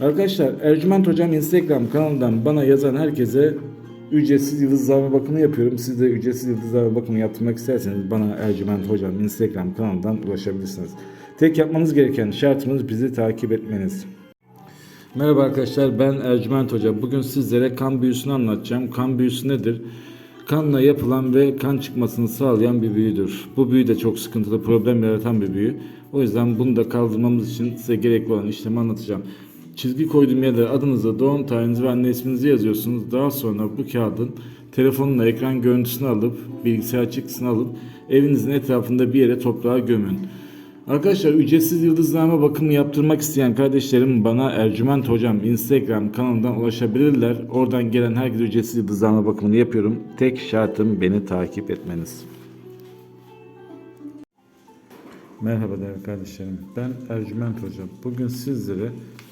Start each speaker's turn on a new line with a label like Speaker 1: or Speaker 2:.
Speaker 1: Arkadaşlar Ercüment Hocam Instagram kanalından bana yazan herkese ücretsiz yıldızlama bakımı yapıyorum. Siz de ücretsiz yıldızlama bakımı yaptırmak isterseniz bana Ercüment Hocam Instagram kanalından ulaşabilirsiniz. Tek yapmanız gereken şartımız bizi takip etmeniz. Merhaba arkadaşlar ben Ercüment Hoca. Bugün sizlere kan büyüsünü anlatacağım. Kan büyüsü nedir? Kanla yapılan ve kan çıkmasını sağlayan bir büyüdür. Bu büyü de çok sıkıntılı, problem yaratan bir büyü. O yüzden bunu da kaldırmamız için size gerekli olan işlemi anlatacağım. Çizgi koyduğum yerlere adınızı, doğum tarihinizi ve anne isminizi yazıyorsunuz. Daha sonra bu kağıdın telefonla ekran görüntüsünü alıp, bilgisayar çıktısını alıp evinizin etrafında bir yere toprağa gömün. Arkadaşlar ücretsiz yıldızlama bakımı yaptırmak isteyen kardeşlerim bana Ercüment Hocam Instagram kanalından ulaşabilirler. Oradan gelen herkese ücretsiz yıldızlama bakımını yapıyorum. Tek şartım beni takip etmeniz. Merhaba değerli kardeşlerim. Ben Ercüment Hocam. Bugün sizlere